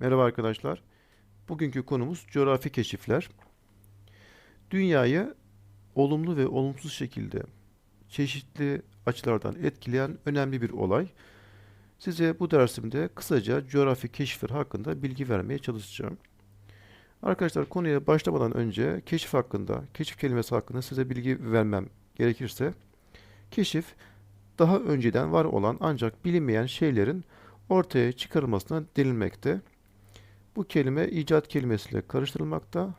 Merhaba arkadaşlar. Bugünkü konumuz coğrafi keşifler. Dünyayı olumlu ve olumsuz şekilde çeşitli açılardan etkileyen önemli bir olay. Size bu dersimde kısaca coğrafi keşifler hakkında bilgi vermeye çalışacağım. Arkadaşlar konuya başlamadan önce keşif hakkında, keşif kelimesi hakkında size bilgi vermem gerekirse, keşif daha önceden var olan ancak bilinmeyen şeylerin ortaya çıkarılmasına denilmekte. Bu kelime icat kelimesiyle karıştırılmakta.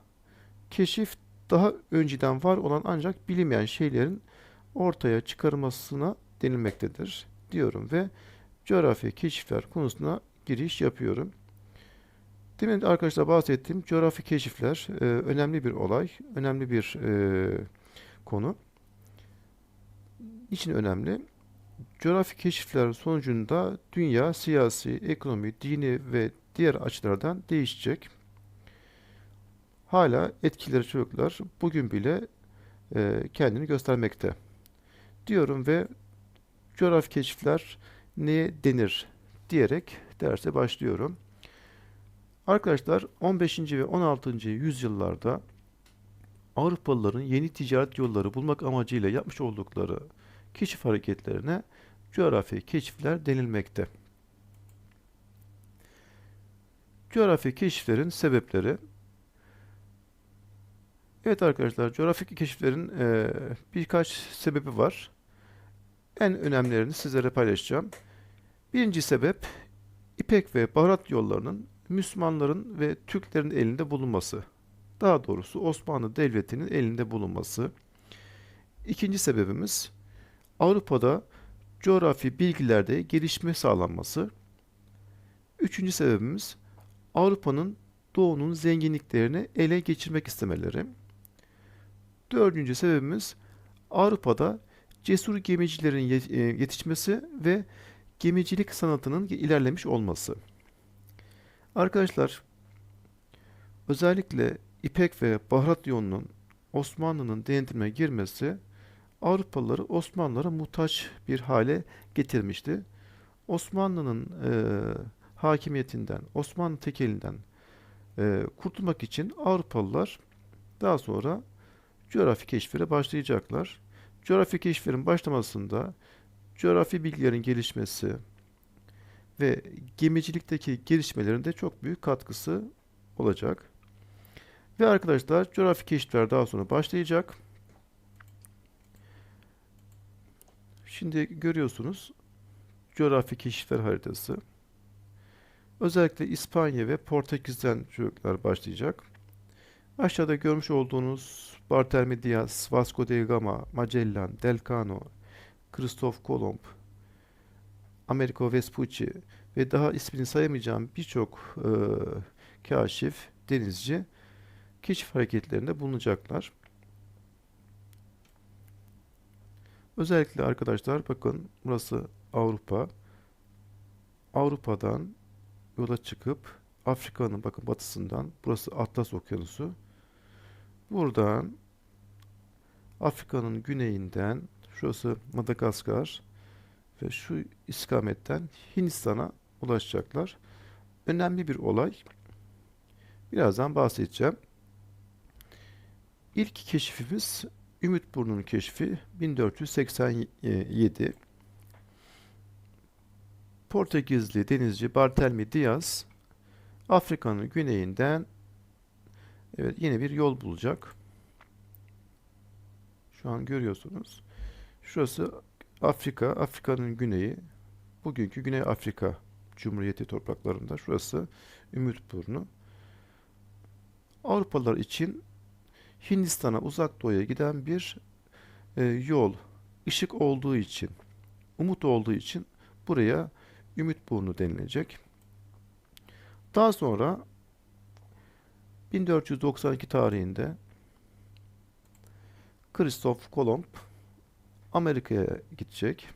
Keşif daha önceden var olan ancak bilinmeyen şeylerin ortaya çıkarılmasına denilmektedir diyorum ve coğrafi keşifler konusuna giriş yapıyorum. Demin arkadaşlar bahsettiğim coğrafi keşifler e, önemli bir olay, önemli bir e, konu. Niçin önemli? Coğrafi keşifler sonucunda dünya siyasi, ekonomi, dini ve diğer açılardan değişecek. Hala etkileri çocuklar bugün bile e, kendini göstermekte. Diyorum ve coğrafi keşifler neye denir diyerek derse başlıyorum. Arkadaşlar 15. ve 16. yüzyıllarda Avrupalıların yeni ticaret yolları bulmak amacıyla yapmış oldukları keşif hareketlerine coğrafi keşifler denilmekte. Coğrafi keşiflerin sebepleri Evet arkadaşlar, coğrafi keşiflerin e, birkaç sebebi var. En önemlilerini sizlere paylaşacağım. Birinci sebep, İpek ve baharat yollarının Müslümanların ve Türklerin elinde bulunması. Daha doğrusu Osmanlı Devleti'nin elinde bulunması. İkinci sebebimiz, Avrupa'da coğrafi bilgilerde gelişme sağlanması. Üçüncü sebebimiz, Avrupa'nın doğunun zenginliklerini ele geçirmek istemeleri. Dördüncü sebebimiz Avrupa'da cesur gemicilerin e, yetişmesi ve gemicilik sanatının ilerlemiş olması. Arkadaşlar özellikle İpek ve baharat yolunun Osmanlı'nın denetime girmesi Avrupalıları Osmanlılara muhtaç bir hale getirmişti. Osmanlı'nın e, hakimiyetinden, Osmanlı tekelinden e, kurtulmak için Avrupalılar daha sonra coğrafi keşfere başlayacaklar. Coğrafi keşiflerin başlamasında coğrafi bilgilerin gelişmesi ve gemicilikteki gelişmelerin de çok büyük katkısı olacak. Ve arkadaşlar coğrafi keşifler daha sonra başlayacak. Şimdi görüyorsunuz coğrafi keşifler haritası. Özellikle İspanya ve Portekiz'den çocuklar başlayacak. Aşağıda görmüş olduğunuz Bartolomé Diaz, Vasco da Gama, Magellan, Delcano, Christoph Kolomb, Americo Vespucci ve daha ismini sayamayacağım birçok e, kaşif, denizci keşif hareketlerinde bulunacaklar. Özellikle arkadaşlar bakın burası Avrupa. Avrupa'dan yola çıkıp Afrika'nın bakın batısından burası Atlas Okyanusu. Buradan Afrika'nın güneyinden şurası Madagaskar ve şu istikametten Hindistan'a ulaşacaklar. Önemli bir olay. Birazdan bahsedeceğim. İlk keşifimiz Ümit Burnu'nun keşfi 1487. Portekizli denizci Bartolomé Diaz Afrika'nın güneyinden evet yeni bir yol bulacak. Şu an görüyorsunuz. Şurası Afrika, Afrika'nın güneyi. Bugünkü Güney Afrika Cumhuriyeti topraklarında. Şurası Ümit Burnu. Avrupalılar için Hindistan'a uzak doğuya giden bir e, yol, ışık olduğu için, umut olduğu için buraya Ümit Burnu denilecek. Daha sonra 1492 tarihinde Christoph Kolomb Amerika'ya gidecek.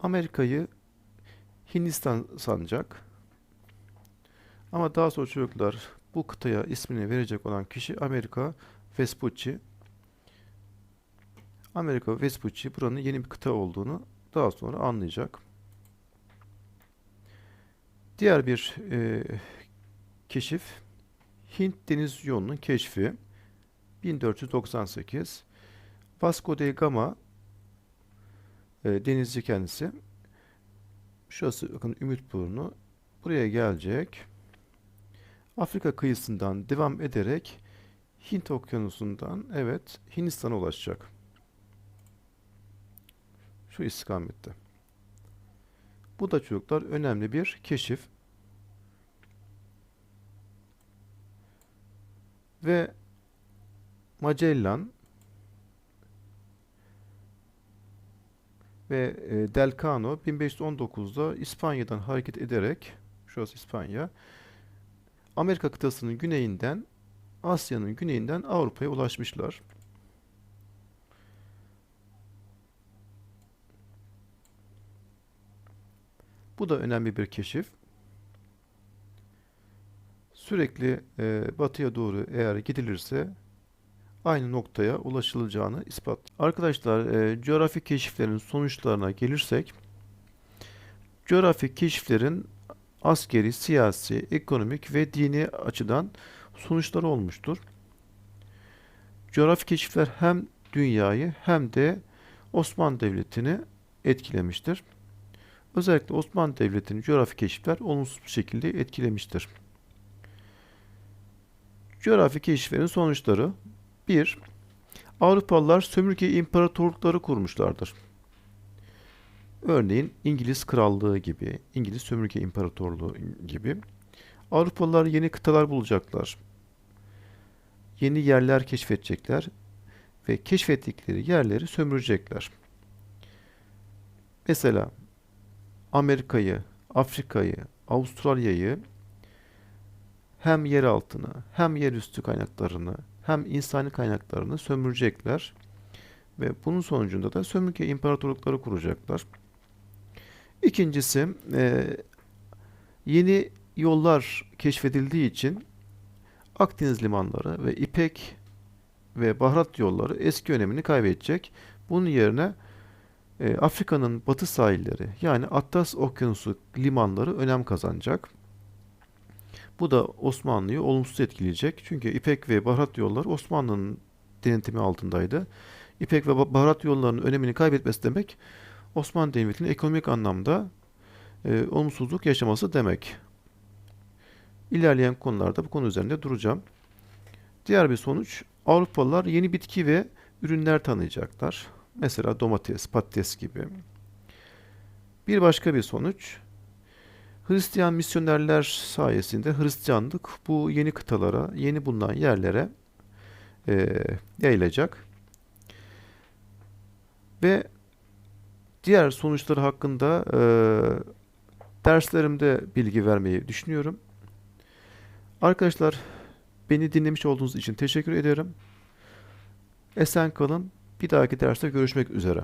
Amerika'yı Hindistan sanacak. Ama daha sonra çocuklar bu kıtaya ismini verecek olan kişi Amerika Vespucci. Amerigo Vespucci buranın yeni bir kıta olduğunu daha sonra anlayacak. Diğer bir e, keşif Hint deniz yolunun keşfi 1498 Vasco da Gama e, denizci kendisi. Şurası bakın Ümitburnu. Buraya gelecek. Afrika kıyısından devam ederek Hint okyanusundan evet Hindistan'a ulaşacak. Şu istikamette. Bu da çocuklar önemli bir keşif. Ve Magellan ve e, Delcano 1519'da İspanya'dan hareket ederek şurası İspanya Amerika kıtasının güneyinden Asya'nın güneyinden Avrupa'ya ulaşmışlar. Bu da önemli bir keşif. Sürekli e, batıya doğru eğer gidilirse aynı noktaya ulaşılacağını ispat. Arkadaşlar e, coğrafi keşiflerin sonuçlarına gelirsek coğrafi keşiflerin askeri, siyasi, ekonomik ve dini açıdan sonuçları olmuştur. Coğrafi keşifler hem dünyayı hem de Osmanlı Devleti'ni etkilemiştir. Özellikle Osmanlı Devleti'nin coğrafi keşifler olumsuz bir şekilde etkilemiştir. Coğrafi keşiflerin sonuçları 1. Avrupalılar sömürge imparatorlukları kurmuşlardır. Örneğin İngiliz Krallığı gibi, İngiliz Sömürge İmparatorluğu gibi. Avrupalılar yeni kıtalar bulacaklar. Yeni yerler keşfedecekler ve keşfettikleri yerleri sömürecekler. Mesela Amerika'yı, Afrika'yı, Avustralya'yı hem yer altını, hem yerüstü kaynaklarını, hem insani kaynaklarını sömürecekler. Ve bunun sonucunda da sömürge imparatorlukları kuracaklar. İkincisi, e, yeni yollar keşfedildiği için Akdeniz limanları ve İpek ve baharat yolları eski önemini kaybedecek. Bunun yerine e, Afrika'nın batı sahilleri yani Atlas Okyanusu limanları önem kazanacak. Bu da Osmanlı'yı olumsuz etkileyecek. Çünkü İpek ve baharat yolları Osmanlı'nın denetimi altındaydı. İpek ve baharat yollarının önemini kaybetmesi demek Osmanlı Devleti'nin ekonomik anlamda e, olumsuzluk yaşaması demek. İlerleyen konularda bu konu üzerinde duracağım. Diğer bir sonuç Avrupalılar yeni bitki ve ürünler tanıyacaklar. Mesela domates, patates gibi. Bir başka bir sonuç Hristiyan misyonerler sayesinde Hristiyanlık bu yeni kıtalara, yeni bulunan yerlere e, yayılacak. Ve diğer sonuçları hakkında e, derslerimde bilgi vermeyi düşünüyorum. Arkadaşlar beni dinlemiş olduğunuz için teşekkür ederim. Esen kalın. Bir dahaki derste görüşmek üzere.